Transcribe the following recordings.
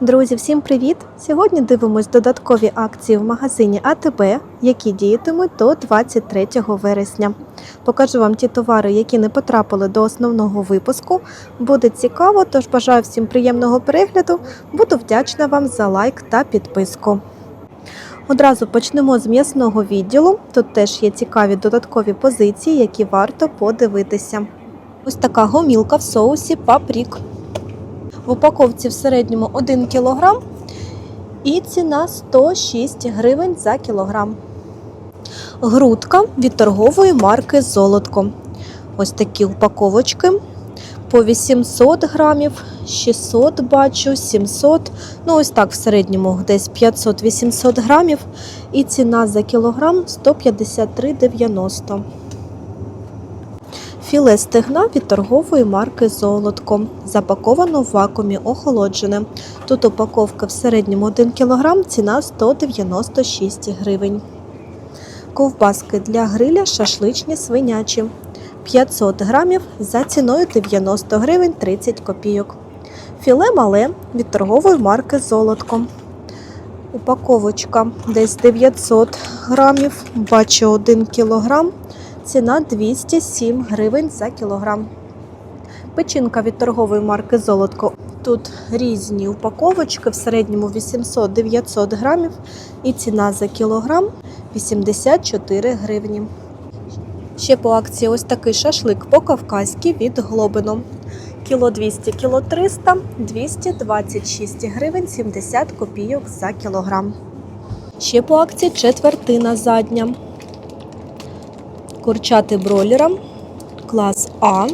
Друзі, всім привіт! Сьогодні дивимось додаткові акції в магазині АТБ, які діятимуть до 23 вересня. Покажу вам ті товари, які не потрапили до основного випуску. Буде цікаво, тож бажаю всім приємного перегляду. Буду вдячна вам за лайк та підписку. Одразу почнемо з м'ясного відділу. Тут теж є цікаві додаткові позиції, які варто подивитися. Ось така гомілка в соусі папрік. В упаковці в середньому 1 кг і ціна 106 гривень за кілограм. Грудка від торгової марки Золотко. Ось такі упаковочки по 800 грамів, 600 бачу, 700, ну ось так в середньому десь 500-800 грамів. І ціна за кілограм 153,90. Філе стегна від торгової марки Золотко. Запаковано в вакуумі охолоджене. Тут упаковка в середньому 1 кг, ціна 196 гривень. Ковбаски для гриля шашличні свинячі. 500 грамів за ціною 90 гривень 30 копійок. Філе мале від торгової марки Золотко. Упаковочка десь 900 грамів, бачу 1 кілограм. Ціна 207 гривень за кілограм. Печінка від торгової марки Золотко. Тут різні упаковочки, в середньому 800-900 грамів. І ціна за кілограм 84 гривні. Ще по акції ось такий шашлик по-кавказьки від Глобино. Кіло 200, кіло 300, 226 гривень 70 копійок за кілограм. Ще по акції четвертина задня. Курчати бройлера, клас А.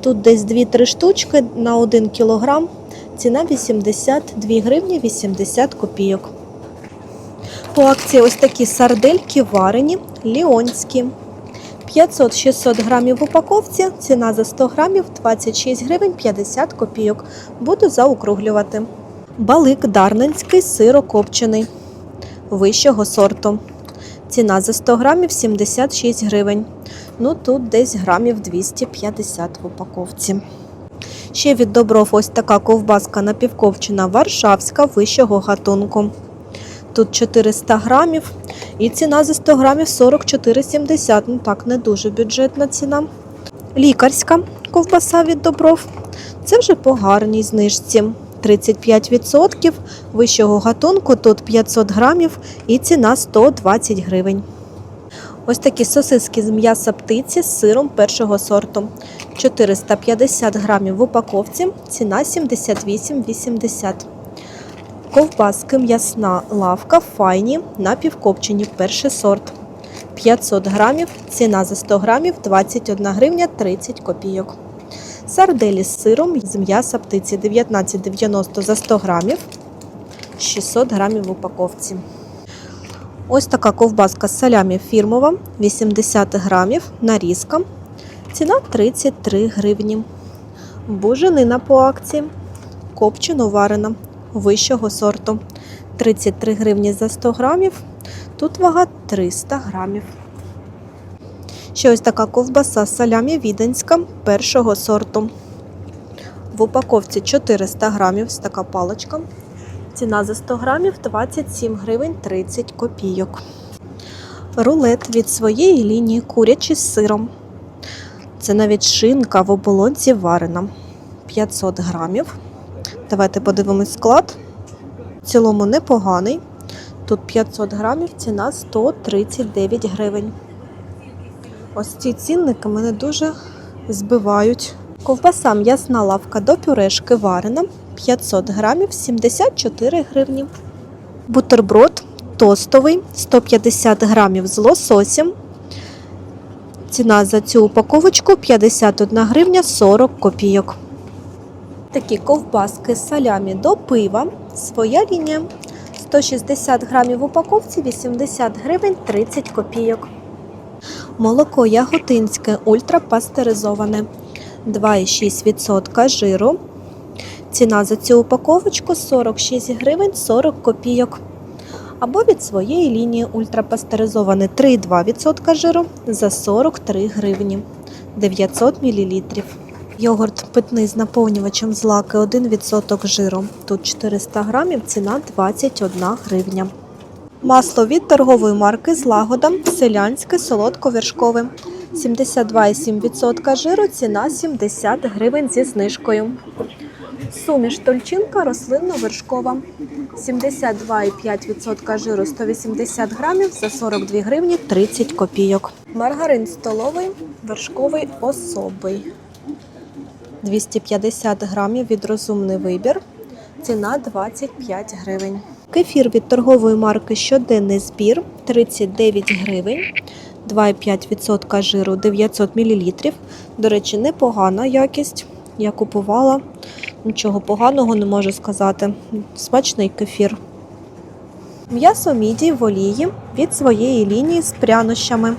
Тут десь 2-3 штучки на 1 кілограм. Ціна 82 гривні 80 копійок. По акції ось такі сардельки варені, ліонські. 500-600 грамів в упаковці, ціна за 100 грамів 26 гривень 50 копійок. Буду заокруглювати. Балик дарненський сирокопчений вищого сорту. Ціна за 100 грамів 76 гривень. Ну тут десь грамів 250 в упаковці. Ще від добров ось така ковбаска напівковчена варшавська вищого гатунку. Тут 400 грамів і ціна за 100 грамів 44,70. Ну так, не дуже бюджетна ціна. Лікарська ковбаса від добров. Це вже по гарній знижці. 35% вищого гатунку, тут 500 грамів і ціна 120 гривень. Ось такі сосиски з м'яса птиці з сиром першого сорту. 450 грамів в упаковці, ціна 78,80. Ковбаски м'ясна лавка файні напівкопчені перший сорт. 500 грамів, ціна за 100 грамів 21 гривня 30 копійок. Сарделі з сиром з м'яса птиці 19,90 за 100 грамів, 600 грамів в упаковці. Ось така ковбаска з салямі фірмова, 80 грамів, нарізка. Ціна 33 гривні. Буженина по акції, копчено варена, вищого сорту. 33 гривні за 100 грамів. Тут вага 300 грамів. Ще ось така ковбаса салямі віденська першого сорту. В упаковці 400 грамів, ось така паличка. Ціна за 100 грамів 27 гривень 30 копійок. Рулет від своєї лінії курячий з сиром. Це навіть шинка в оболонці варена. 500 грамів. Давайте подивимось склад. В цілому непоганий. Тут 500 грамів, ціна 139 гривень. Ось ці цінники мене дуже збивають. Ковбаса м'ясна лавка до пюрешки варена 500 грамів 74 гривні. Бутерброд тостовий 150 грамів з лососем. Ціна за цю упаковочку 51 гривня 40 копійок. Такі ковбаски з салямі до пива. Своя лінія 160 грамів в упаковці 80 гривень 30 копійок. Молоко яготинське ультрапастеризоване 2,6% жиру. Ціна за цю упаковочку 46 гривень 40 копійок. Або від своєї лінії ультрапастеризоване 3,2% жиру за 43 гривні 900 мл. Йогурт питний з наповнювачем злаки 1% жиру. Тут 400 грамів, ціна 21 гривня. Масло від торгової марки Злагода селянське солодковершкове. 72,7% жиру, ціна 70 гривень зі знижкою. Суміш тольчинка рослинно-вершкова. 72,5% жиру 180 грамів за 42 гривні 30 копійок. Маргарин столовий вершковий особий. 250 грамів від розумний вибір. Ціна 25 гривень. Кефір від торгової марки Щоденний збір 39 гривень. 2,5% жиру 900 мл. До речі, непогана якість. Я купувала. Нічого поганого не можу сказати. Смачний кефір. М'ясо міді в олії від своєї лінії з прянощами.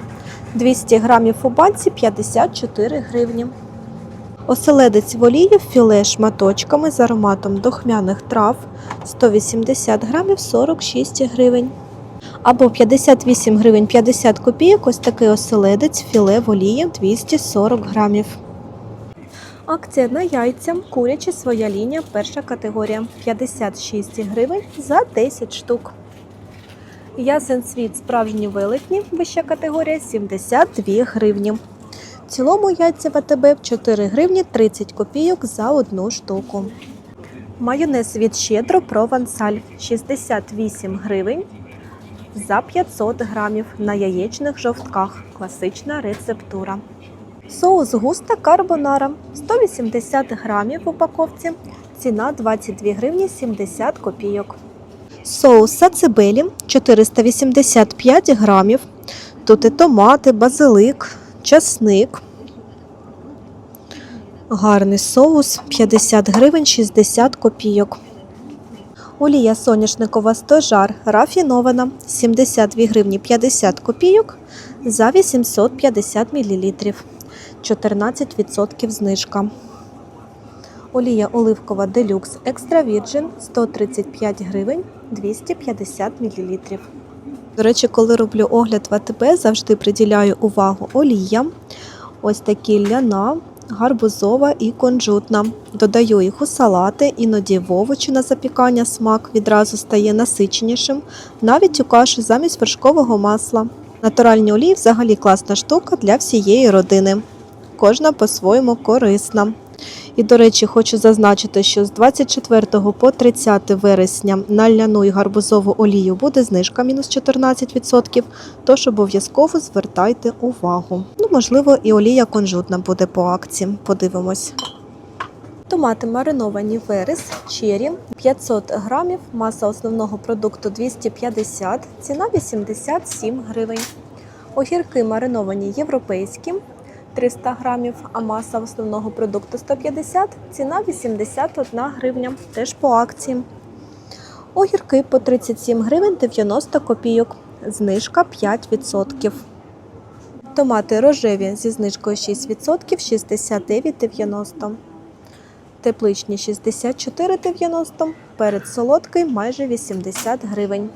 200 грамів у банці 54 гривні. Оселедець в олії філе шматочками з ароматом дохмяних трав 180 грамів 46 гривень. Або 58 гривень 50 копійок ось такий оселедець філе в олії 240 грамів. Акція на яйця, курячі своя лінія, перша категорія 56 гривень за 10 штук. Ясен світ справжні велетні, вища категорія 72 гривні. Цілому яйця ВТБ 4 гривні 30 копійок за одну штуку. Майонез від щедро провансаль 68 гривень за 500 грамів на яєчних жовтках. Класична рецептура. Соус густа карбонара 180 грамів в упаковці. Ціна 22 гривні 70 копійок. Соус сацебелі 485 грамів. Тут і томати, базилик, часник. Гарний соус 50 гривень 60 копійок. Олія соняшникова стожар рафінована 72 гривні 50 копійок за 850 мл. 14% знижка. Олія оливкова делюкс екстра вірджин 135 гривень 250 мл. До речі, коли роблю огляд в АТБ, завжди приділяю увагу оліям. Ось такі ляна, гарбузова і кунжутна. Додаю їх у салати, іноді в овочі на запікання смак відразу стає насиченішим, навіть у каші замість вершкового масла. Натуральні олії взагалі класна штука для всієї родини. Кожна по-своєму корисна. І, до речі, хочу зазначити, що з 24 по 30 вересня на ляну і гарбузову олію буде знижка мінус 14%, тож обов'язково звертайте увагу. Ну, можливо, і олія кунжутна буде по акції. Подивимось. Томати мариновані верес, чері 500 грамів, маса основного продукту 250, ціна 87 гривень. Огірки мариновані європейські 300 грамів, а маса основного продукту 150, ціна 81 гривня, теж по акції. Огірки по 37 гривень 90 копійок, знижка 5%. Томати рожеві зі знижкою 6%, 69,90. Тепличні 64,90, перець солодкий майже 80 гривень.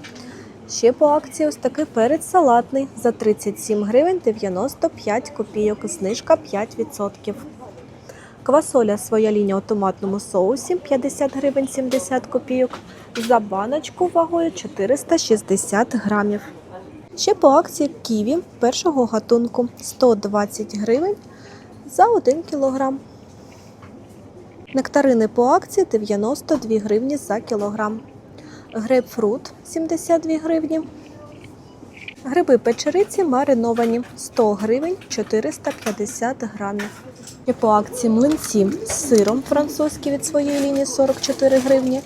Ще по акції ось такий перець салатний за 37 гривень 95 копійок, знижка 5%. Квасоля своя лінія у томатному соусі 50 гривень 70 копійок. За баночку вагою 460 грамів. Ще по акції ківі першого гатунку 120 гривень за 1 кілограм. Нектарини по акції 92 гривні за кілограм. Грейпфрут 72 гривні. Гриби печериці мариновані 100 гривень 450 грамів. І по акції млинці з сиром французький від своєї лінії 44 гривні.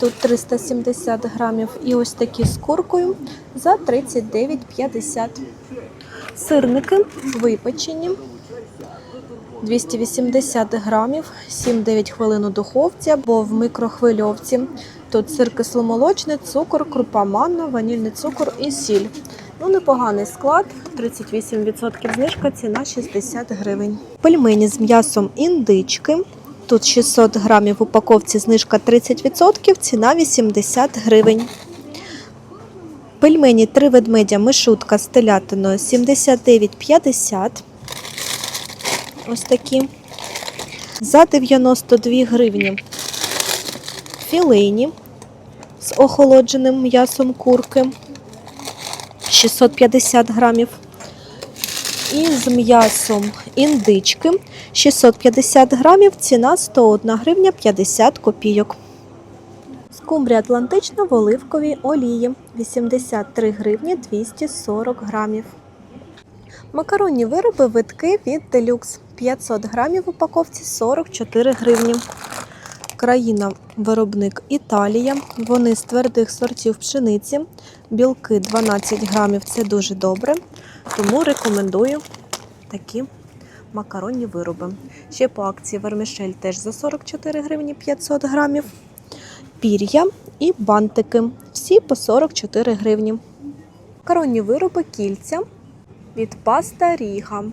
Тут 370 грамів. І ось такі з куркою за 39,50. Сирники випечені 280 грамів, 7-9 хвилин у духовці або в мікрохвильовці. Тут сир кисломолочний, цукор, крупа манна, ванільний цукор і сіль. Ну, непоганий склад, 38% знижка, ціна 60 гривень. Пельмені з м'ясом індички. Тут 600 грамів в упаковці знижка 30%, ціна 80 гривень. Пельмені три ведмедя мишутка з телятиною 79,50. Ось такі. за 92 гривні. Філейні з охолодженим м'ясом курки 650 грамів. І з м'ясом індички 650 грамів, ціна 101 гривня 50 копійок. Скумбрія атлантична в оливковій олії 83 гривні 240 грамів. Макаронні вироби витки від Deluxe 500 грамів в упаковці 44 гривні. Країна виробник Італія. Вони з твердих сортів пшениці. Білки 12 грамів це дуже добре. Тому рекомендую такі макаронні вироби. Ще по акції вермішель теж за 44 гривні 500 грамів. Пір'я і бантики. Всі по 44 гривні. Макаронні вироби кільця від паста Ріга.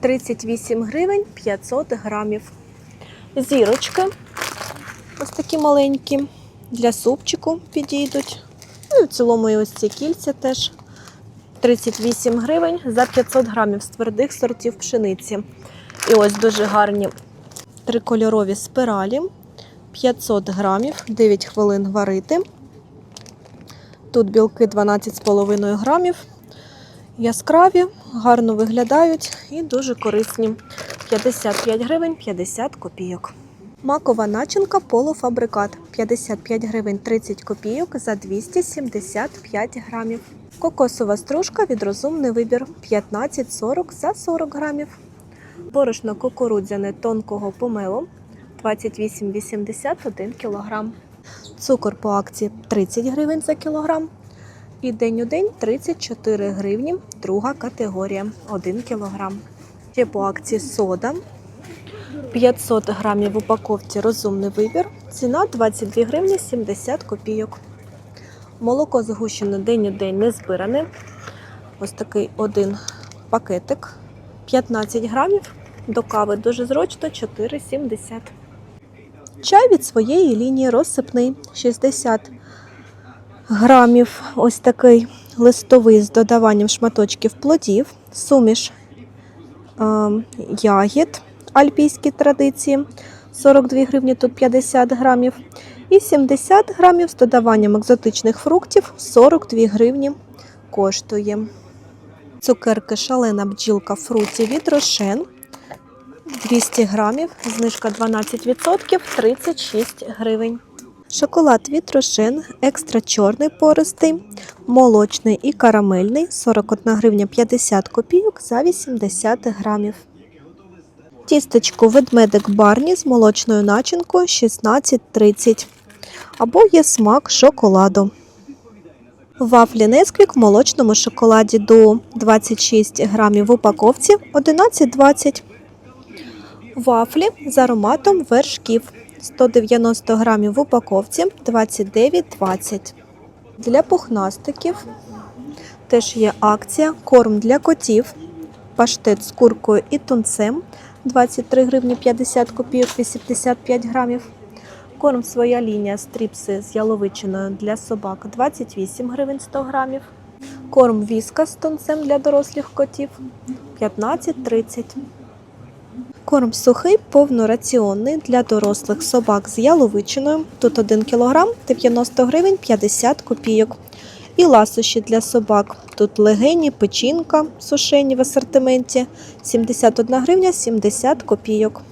38 гривень 500 грамів. Зірочки. Ось такі маленькі. Для супчику підійдуть. Ну, і в цілому і ось ці кільця теж 38 гривень за 500 грамів з твердих сортів пшениці. І ось дуже гарні трикольорові спиралі. 500 грамів, 9 хвилин варити. Тут білки 12,5 грамів. Яскраві, гарно виглядають і дуже корисні. 55 гривень 50 копійок. Макова начинка полуфабрикат 55 гривень 30 копійок за 275 грамів. Кокосова стружка від розумний вибір 15,40 за 40 грамів. Борошно кукурудзяне тонкого помелу 28,81 кг. Цукор по акції 30 гривень за кілограм. І день у день 34 гривні, друга категорія 1 кг. Ще по акції сода 500 грамів в упаковці розумний вибір. Ціна 22 гривні 70 копійок. Молоко згущене день у день не збиране. Ось такий один пакетик 15 грамів. До кави дуже зручно 4,70. Чай від своєї лінії розсипний 60 грамів. Ось такий листовий з додаванням шматочків плодів, суміш е, ягід альпійські традиції 42 гривні, тут 50 грамів. І 70 грамів з додаванням екзотичних фруктів 42 гривні коштує. Цукерки шалена бджілка фруті від Рошен 200 грамів, знижка 12%, 36 гривень. Шоколад від Рошен, екстра чорний пористий, молочний і карамельний 41 гривня 50 копійок за 80 грамів. Тістечко ведмедик Барні з молочною начинкою 16,30. Або є смак шоколаду. Вафлі Несквік в молочному шоколаді до 26 грамів в упаковці 11,20. Вафлі з ароматом вершків 190 грамів в упаковці 29,20. Для пухнастиків теж є акція корм для котів, паштет з куркою і тунцем 23 гривні 50 копійок 85 грамів. Корм своя лінія стріпси з яловичиною для собак 28 гривень 100 грамів. Корм віска з тунцем для дорослих котів 15,30. Корм сухий повнораціонний для дорослих собак з яловичиною. Тут 1 кг 90 гривень 50 копійок. І ласощі для собак. Тут легені, печінка сушені в асортименті 71 гривня 70 копійок.